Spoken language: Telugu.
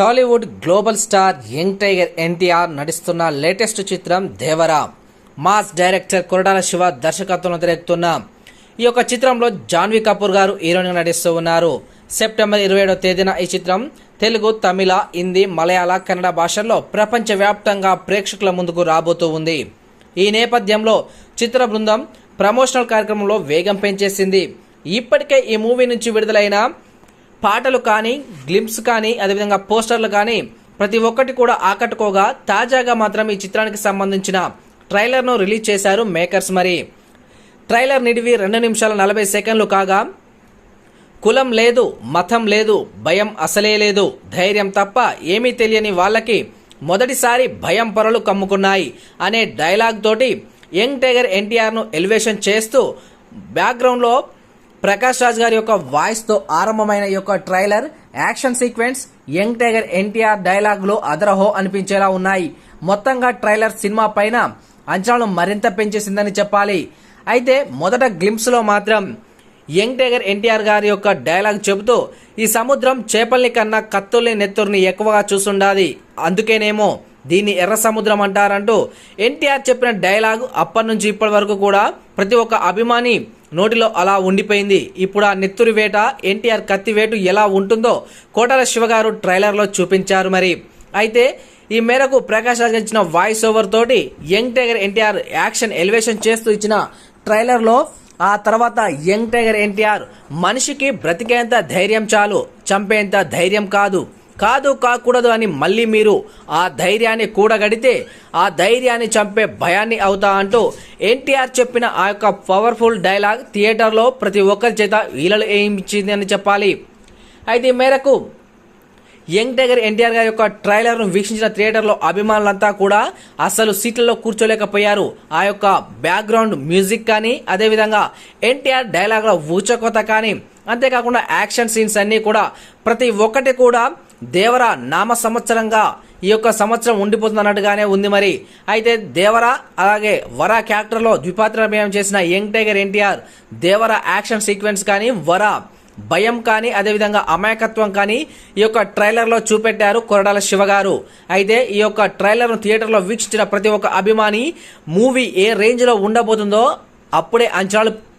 Tollywood global star young tiger NTR నటిస్తున్న లేటెస్ట్ చిత్రం దేవరా మాస్ డైరెక్టర్ కొరడాల శివ దర్శకత్వంలో తిరుగుతున్న ఈ యొక్క చిత్రంలో జాన్వీ కపూర్ గారు హీరోయిన్గా నటిస్తూ ఉన్నారు. సెప్టెంబర్ ఇరవై ఏడవ తేదీన ఈ చిత్రం తెలుగు తమిళ హిందీ మలయాళ కన్నడ భాషల్లో ప్రపంచవ్యాప్తంగా ప్రేక్షకుల ముందుకు రాబోతూ ఉంది. ఈ నేపథ్యంలో చిత్ర బృందం ప్రమోషనల్ కార్యక్రమంలో వేగం పెంచేసింది. ఇప్పటికే ఈ మూవీ నుంచి విడుదలైన పాటలు కానీ గ్లిమ్స్ కానీ అదేవిధంగా పోస్టర్లు కానీ ప్రతి ఒక్కటి కూడా ఆకట్టుకోగా తాజాగా మాత్రం ఈ చిత్రానికి సంబంధించిన ట్రైలర్ను రిలీజ్ చేశారు మేకర్స్ మరి. ట్రైలర్ నిడివి రెండు నిమిషాల నలభై సెకండ్లు కాగా కులం లేదు మతం లేదు భయం అసలే లేదు ధైర్యం తప్ప ఏమీ తెలియని వాళ్ళకి మొదటిసారి భయం పొరలు కమ్ముకున్నాయి అనే డైలాగ్ తోటి యంగ్ టైగర్ ఎన్టీఆర్ను ఎలివేషన్ చేస్తూ బ్యాక్గ్రౌండ్లో ప్రకాష్ రాజ్ గారి యొక్క వాయిస్తో ఆరంభమైన ఈ యొక్క trailer action sequence young tiger NTR డైలాగ్లో అదరహో అనిపించేలా ఉన్నాయి. మొత్తంగా ట్రైలర్ సినిమా పైన అంచనాలు మరింత పెంచేసిందని చెప్పాలి. అయితే మొదట గ్లింప్స్లో మాత్రం యంగ్ టైగర్ ఎన్టీఆర్ గారి యొక్క డైలాగ్ చెబుతూ ఈ సముద్రం చేపల్ని కన్నా కత్తుల్ని నెత్తుర్ని ఎక్కువగా చూసుండాలి అందుకేనేమో దీన్ని ఎర్ర సముద్రం అంటారంటూ ఎన్టీఆర్ చెప్పిన డైలాగ్ అప్పటి నుంచి ఇప్పటి వరకు కూడా ప్రతి ఒక్క అభిమాని నోటిలో అలా ఉండిపోయింది. ఇప్పుడు ఆ నెత్తురి వేట ఎన్టీఆర్ కత్తి వేటు ఎలా ఉంటుందో కోటల శివగారు ట్రైలర్లో చూపించారు మరి. అయితే ఈ మేరకు ప్రకాష్ రాజ్ ఇచ్చిన వాయిస్ ఓవర్ తోటి young tiger NTR action elevation చేస్తూ ఇచ్చిన ట్రైలర్లో ఆ తర్వాత యంగ్ టైగర్ ఎన్టీఆర్ మనిషికి బ్రతికేంత ధైర్యం చాలు చంపేంత ధైర్యం కాదు. కాదు కాకూడదు అని మళ్ళీ మీరు ఆ ధైర్యాన్ని కూడగడితే ఆ ధైర్యాన్ని చంపే భయాన్ని అవుతా అంటూ ఎన్టీఆర్ చెప్పిన ఆ యొక్క పవర్ఫుల్ డైలాగ్ థియేటర్లో ప్రతి ఒక్కరి చేత వీళ్ళలో వేయించింది అని చెప్పాలి. అయితే మేరకు యంగ్ టైగర్ ఎన్టీఆర్ గారి యొక్క ట్రైలర్ను వీక్షించిన థియేటర్లో అభిమానులంతా కూడా అసలు సీట్లలో కూర్చోలేకపోయారు. ఆ యొక్క బ్యాక్గ్రౌండ్ మ్యూజిక్ కానీ అదేవిధంగా ఎన్టీఆర్ డైలాగ్ల ఊచకొత కానీ అంతేకాకుండా యాక్షన్ సీన్స్ అన్నీ కూడా ప్రతి ఒక్కటి కూడా దేవర నామ సంవత్సరంగా ఈ యొక్క సంవత్సరం ఉండిపోతుంది అన్నట్టుగానే ఉంది మరి. అయితే దేవర అలాగే వర క్యారెక్టర్లో ద్విపాత్ర చేసిన young tiger NTR Devara action sequence కానీ వర భయం కానీ అదేవిధంగా అమాయకత్వం కానీ ఈ యొక్క ట్రైలర్లో చూపెట్టారు కొరడాల శివ గారు. అయితే ఈ యొక్క ట్రైలర్ను థియేటర్లో వీక్షించిన ప్రతి ఒక్క అభిమాని మూవీ ఏ రేంజ్లో ఉండబోతుందో అప్పుడే అంచనాలు